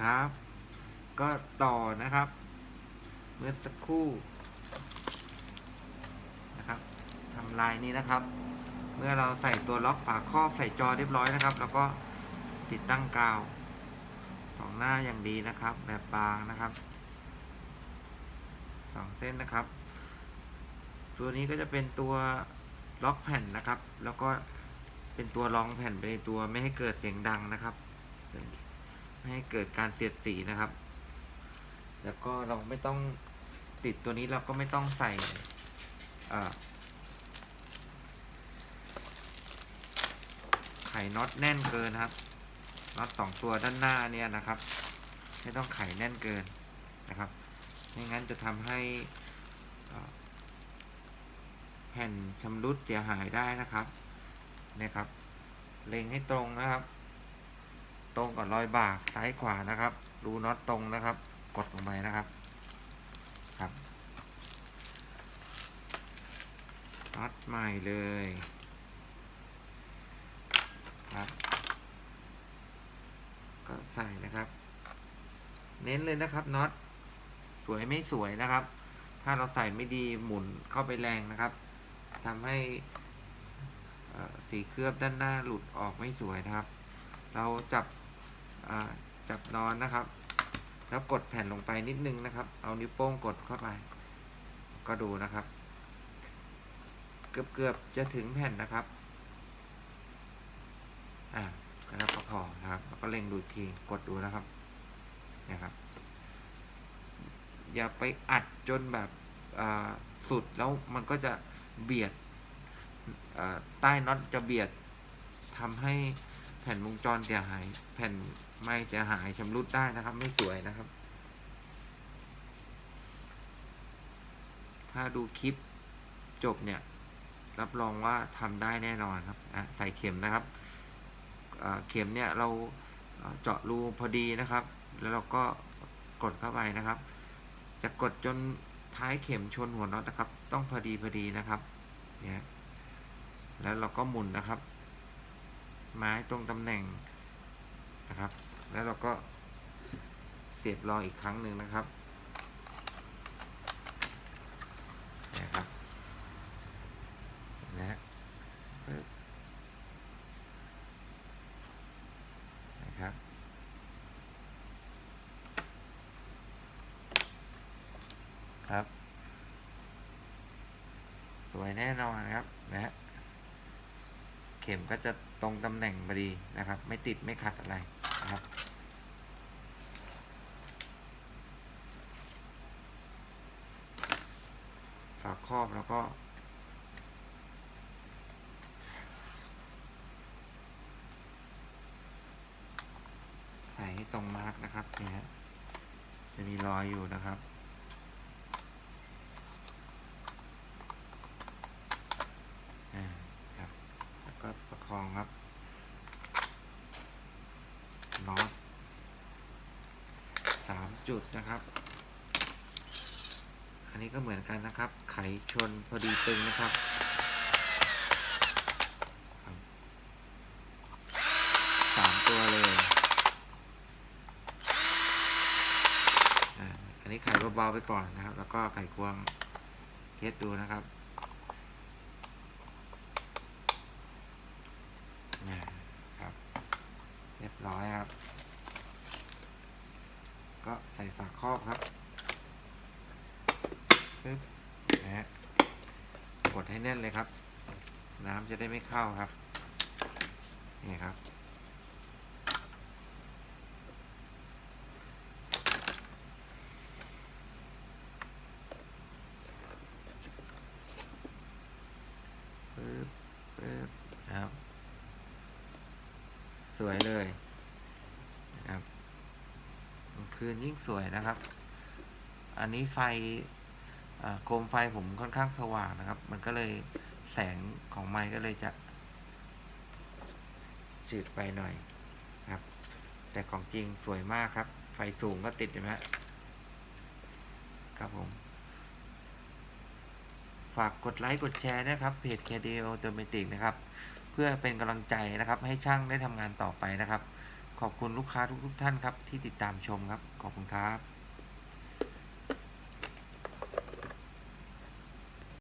ครับ ก็ต่อนะครับ เมื่อสักครู่นะครับทำลายนี้นะครับ เมื่อเราใส่ตัวล็อกฝาครอบใส่จอเรียบร้อยนะครับ แล้วก็ติดตั้งกาวสองหน้าอย่างดีนะครับ แบบบางนะครับสองเส้นนะครับ ตัวนี้ก็จะเป็นตัวล็อกแผ่นนะครับ แล้วก็เป็นตัวรองแผ่นไปในตัวไม่ให้เกิดเสียงดังนะครับ ไม่ให้เกิดการเสียดสีนะครับ แล้วก็เราไม่ต้องติดตัวนี้เราก็ไม่ต้องใส่ไขน็อตแน่นเกินนะครับน็อตสองตัวด้านหน้าเนี่ยนะครับ ไม่ต้องไขแน่นเกินนะครับไม่งั้นจะทำให้แผ่นชำรุดเสียหายได้นะครับนะครับ เล็งให้ตรงนะครับ ตรงกับรอยบากซ้ายขวานะครับ รูน็อตตรงนะครับ กดลงไปนะครับ ครับน็อตใหม่เลยครับ ก็ใส่นะครับ เน้นเลยนะครับน็อตสวยไม่สวยนะครับ ถ้าเราใส่ไม่ดีหมุนเข้าไปแรงนะครับทำให้สีเคลือบด้านหน้าหลุดออกไม่สวยนะครับ เราจับ จับนอนนะครับ แล้วกดแผ่นลงไปนิดนึงนะครับ เอานิ้วโป้งกดเข้าไป ก็ดูนะครับ เกือบเกือบๆจะถึงแผ่นนะครับ อ่าแล้วก็พอนะครับแล้วก็เล็งดูทีกดดูนะครับนะครับ อย่าไปอัดจนแบบสุดแล้วมันก็จะเบียดใต้น็อตจะเบียดทำให้ ผ่นวงจรเสียหาย แผ่นไม้เสียหายชำรุดได้นะครับ ไม่สวยนะครับ ถ้าดูคลิปจบเนี่ย รับรองว่าทำได้แน่นอนครับอะใส่เข็มนะครับเข็มเนี่ยเราอ่าเจาะรูพอดีนะครับ แล้วเราก็กดเข้าไปนะครับ จะกดจนท้ายเข็มชนหัวน็อตนะครับ ต้องพอดีพอดีนะครับ เนี่ย แล้วเราก็หมุนนะครับ ไม้ตรงตำแหน่งนะครับ แล้วเราก็เสียบรองอีกครั้งหนึ่งนะครับนะครับนะนะครับครับ สวยแน่นอนครับนะฮะเข็มก็จะ ตรงตำแหน่งพอดีนะครับ ไม่ติดไม่ขัดอะไรนะครับ ฝาครอบแล้วก็ ใส่ให้ตรงมาร์กนะครับเนี่ยจะมีรอยอยู่นะครับ อ่าครับ แล้วก็ประคองครับน็อตสาม จุดนะครับ อันนี้ก็เหมือนกันนะครับ ไขชนพอดีตึงนะครับสามตัวเลย อันนี้ไขเบาๆไปก่อนนะครับ แล้วก็ไขควงเทสดูนะครับนะครับ เรียบร้อยครับ ก็ใส่ฝาครอบครับปึ๊บนะฮะกดให้แน่นเลยครับ น้ำจะได้ไม่เข้าครับ นี่ครับ ปึ๊บปึ๊บนะครับ สวยเลยนะครับกลาง คืนยิ่งสวยนะครับ อันนี้ไฟโคมไฟผมค่อนข้างสว่างนะครับ มันก็เลยแสงของไม้ก็เลยจะจืดไปหน่อยครับ แต่ของจริงสวยมากครับ ไฟสูงก็ติดเห็นไหมครับผม ฝากกดไลค์กดแชร์นะครับเพจ KDO Automatic นะครับ เพื่อเป็นกำลังใจนะครับ ให้ช่างได้ทำงานต่อไปนะครับ ขอบคุณลูกค้าทุกๆท่านครับที่ติดตามชมครับ ขอบคุณครับ